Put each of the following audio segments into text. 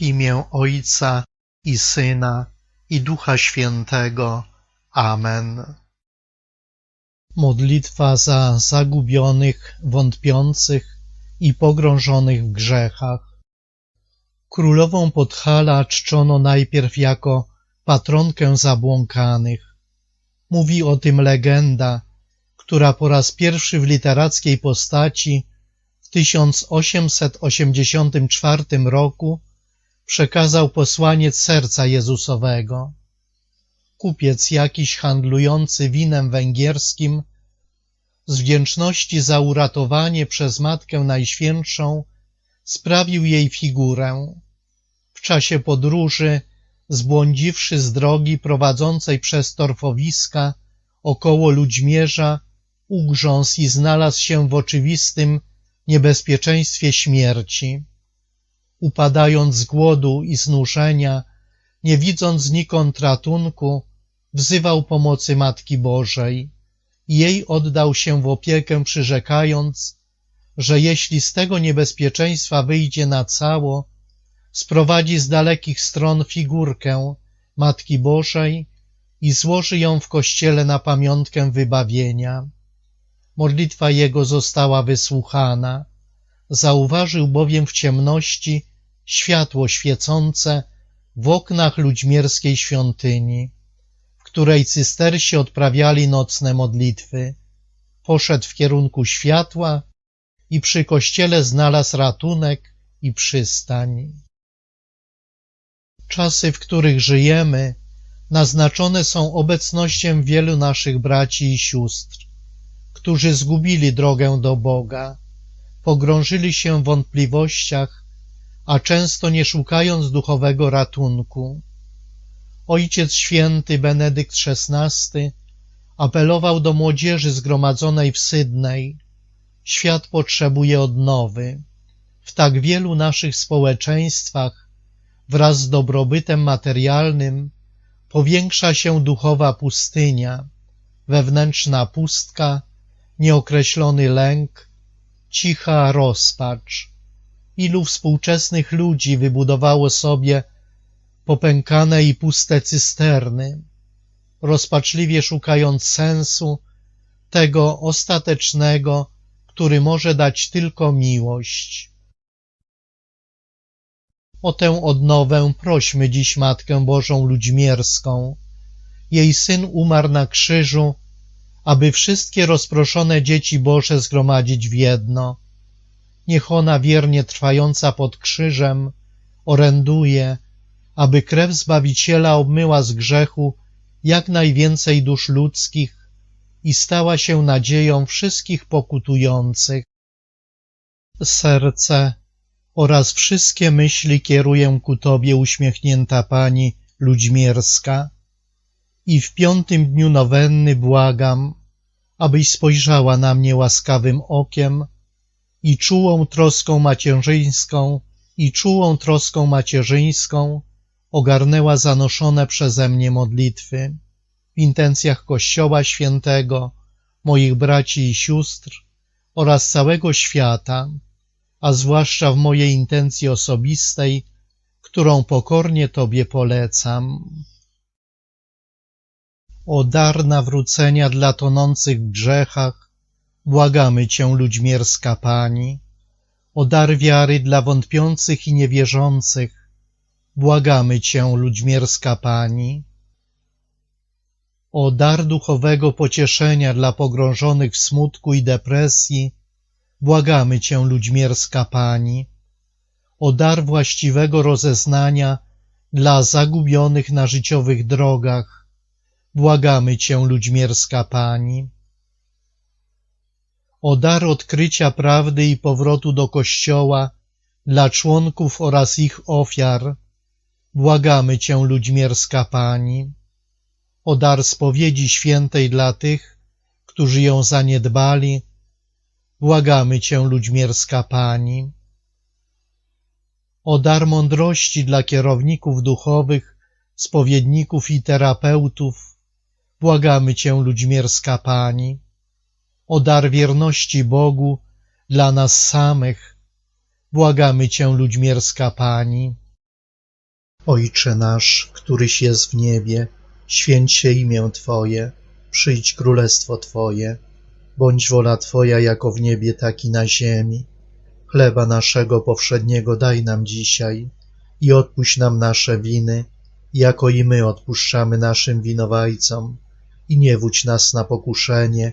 Imię Ojca i Syna i Ducha Świętego. Amen. Modlitwa za zagubionych, wątpiących i pogrążonych w grzechach. Królową Podhala czczono najpierw jako patronkę zabłąkanych. Mówi o tym legenda, która po raz pierwszy w literackiej postaci w 1884 roku przekazał posłaniec serca Jezusowego. Kupiec jakiś handlujący winem węgierskim z wdzięczności za uratowanie przez Matkę Najświętszą sprawił jej figurę. W czasie podróży, zbłądziwszy z drogi prowadzącej przez torfowiska około Ludźmierza, ugrzązł i znalazł się w oczywistym niebezpieczeństwie śmierci. Upadając z głodu i znużenia, nie widząc znikąd ratunku, wzywał pomocy Matki Bożej. Jej oddał się w opiekę, przyrzekając, że jeśli z tego niebezpieczeństwa wyjdzie na cało, sprowadzi z dalekich stron figurkę Matki Bożej i złoży ją w kościele na pamiątkę wybawienia. Modlitwa jego została wysłuchana. Zauważył bowiem w ciemności światło świecące w oknach ludźmierskiej świątyni, w której cystersi odprawiali nocne modlitwy. Poszedł w kierunku światła i przy kościele znalazł ratunek i przystań. Czasy, w których żyjemy, naznaczone są obecnością wielu naszych braci i sióstr, którzy zgubili drogę do Boga, pogrążyli się w wątpliwościach, a często nie szukając duchowego ratunku. Ojciec święty Benedykt XVI apelował do młodzieży zgromadzonej w Sydney. Świat potrzebuje odnowy. W tak wielu naszych społeczeństwach wraz z dobrobytem materialnym powiększa się duchowa pustynia, wewnętrzna pustka, nieokreślony lęk, cicha rozpacz. Ilu współczesnych ludzi wybudowało sobie popękane i puste cysterny, rozpaczliwie szukając sensu, tego ostatecznego, który może dać tylko miłość. O tę odnowę prośmy dziś Matkę Bożą Ludźmierską. Jej Syn umarł na krzyżu, aby wszystkie rozproszone dzieci Boże zgromadzić w jedno. Niech ona wiernie trwająca pod krzyżem oręduje, aby krew Zbawiciela obmyła z grzechu jak najwięcej dusz ludzkich i stała się nadzieją wszystkich pokutujących. Serce oraz wszystkie myśli kieruję ku Tobie, uśmiechnięta Pani Ludźmierska, i w piątym dniu nowenny błagam, abyś spojrzała na mnie łaskawym okiem i czułą troską macierzyńską i czułą troską macierzyńską ogarnęła zanoszone przeze mnie modlitwy w intencjach Kościoła Świętego, moich braci i sióstr oraz całego świata, a zwłaszcza w mojej intencji osobistej, którą pokornie Tobie polecam. O dar nawrócenia dla tonących grzechach, błagamy Cię, ludźmierska Pani. O dar wiary dla wątpiących i niewierzących, błagamy Cię, ludźmierska Pani. O dar duchowego pocieszenia dla pogrążonych w smutku i depresji, błagamy Cię, ludźmierska Pani. O dar właściwego rozeznania dla zagubionych na życiowych drogach, błagamy Cię, ludźmierska Pani. O dar odkrycia prawdy i powrotu do Kościoła dla członków oraz ich ofiar, błagamy Cię, ludźmierska Pani. O dar spowiedzi świętej dla tych, którzy ją zaniedbali, błagamy Cię, ludźmierska Pani. O dar mądrości dla kierowników duchowych, spowiedników i terapeutów, błagamy Cię, ludźmierska Pani. O dar wierności Bogu dla nas samych, błagamy Cię, ludźmierska Pani. Ojcze nasz, któryś jest w niebie, święć się imię Twoje, przyjdź królestwo Twoje, bądź wola Twoja jako w niebie, tak i na ziemi. Chleba naszego powszedniego daj nam dzisiaj i odpuść nam nasze winy, jako i my odpuszczamy naszym winowajcom. I nie wódź nas na pokuszenie,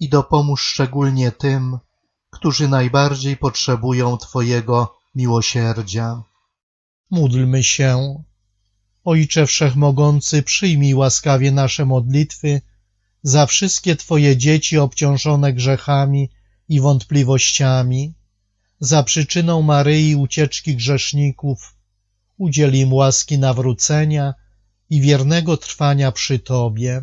i dopomóż szczególnie tym, którzy najbardziej potrzebują Twojego miłosierdzia. Módlmy się. Ojcze Wszechmogący, przyjmij łaskawie nasze modlitwy za wszystkie Twoje dzieci obciążone grzechami i wątpliwościami, za przyczyną Maryi ucieczki grzeszników, udziel im łaski nawrócenia i wiernego trwania przy Tobie.